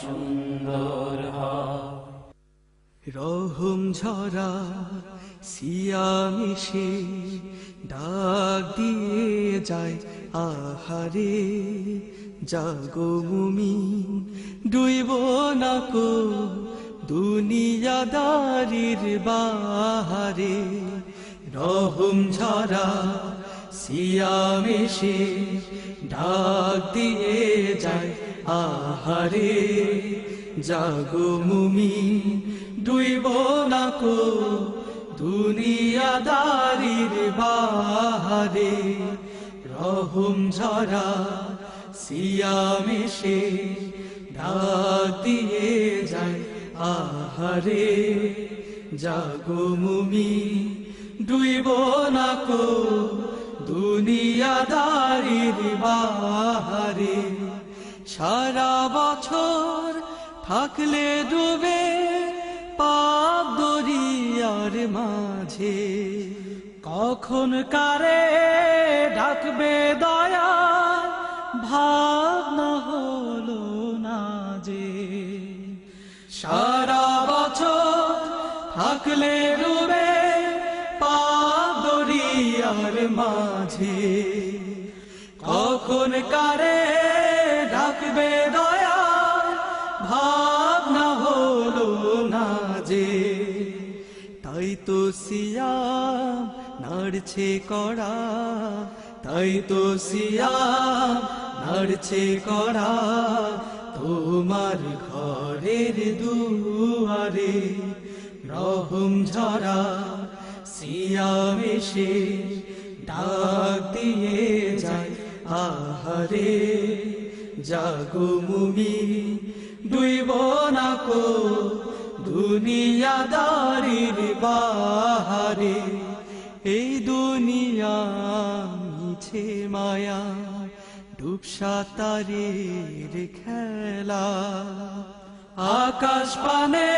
সুন্দর রহম ঝরা সিয়ামিশে ডাক দিয়ে যায় আহারে। জাগো মুমি ডুইব না কো দুনিয়াদারির বাহারে। রহম ঝরা সিয়ামিশে ডাক দিয়ে যায় আহারে, জাগো মুমি, ডুইব না কো দুনিয়াদারির বাহারে, রহম ঝরা সিয়ামেশে ডাক দিয়ে যায় আহারে, জাগো মুমি, ডুইব না কো দুনিয়াদারির বাহারে। সারা বছর থাকলে ডুবে পাপ দরিয়ার মাঝে। কখন কারে ডাকবে দয়া, ভাবনা হলো না যে। সারা বছর থাকলে ডুবে পাপ দরিয়ার মাঝে। কখন কারে ডাকবে দয়া ভাবনা হলো না যে, তাই তো সিয়াম নাড়ছে করা, তাই তো সিয়াম নাড়ছে করা, তোমার ঘরের দুয়ারে রহম ঝরা, সিয়াম এসে ডাক দিয়ে যায় আহারে। জাগো মুমি ডুইব না কো দুনিয়াদারির বাহারে। এই দুনিয়া মিছে মায়া ডুবসা তারের খেলা। আকাশ পানে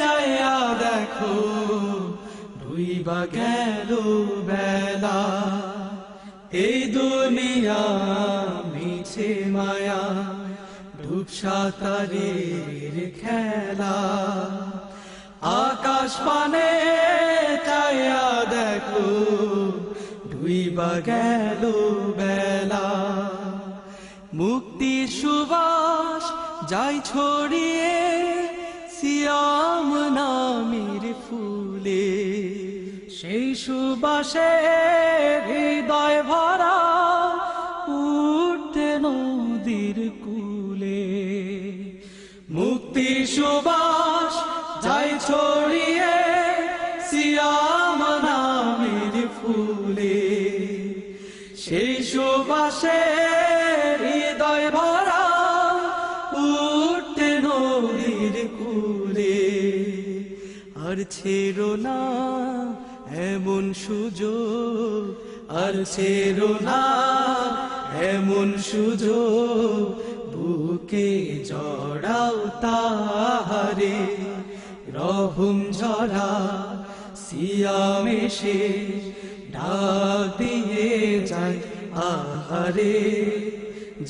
চাইয়া দেখো, ডুইবা গেল বেলা। এই দুনিয়া মিছে মায়া ডুবসা তারের খেলা। আকাশ পানে চাইয়া দেখো ডুইবা গেল বেলা। মুক্তি সুবাস যাই ছড়িয়ে, সিয়াম নামের ফুলে। সেই সুবাসে হৃদয় ভরা সুবাস, যাই ছড়িয়ে সিয়াম নামের ফুলে। সেই সুবাসে হৃদয় ভরা উঠতে নদীর কুলে। আর ছেড়ো না এমন সুযোগ, আর ছেড়ো না এমন সুযোগ বুকে জড়াও তাহারে। রহুম ঝরা সিয়ামেশে ডাক দিয়ে যায় আহারে।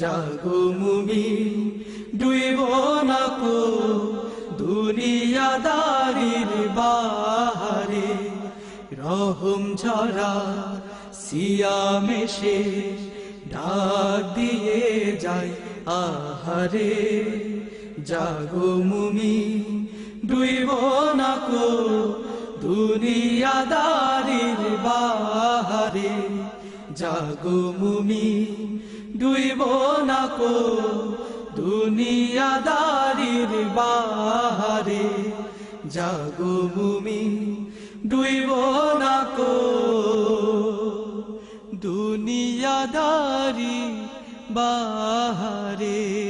জাগো মুমি, ডুইব না কো দুনিয়াদারির বাহারে। রহম ঝরা সিয়ামেশে ডাক দিয়ে যায় আহারে, জাগো মুমি, ডুইব না কো দুনিয়াদারির বাহারে, জাগো মুমি, ডুইব না কো দুনিয়াদারির বাহারে, জাগো মুমি, ডুইব না কো দুনিয়াদারি বাহারে।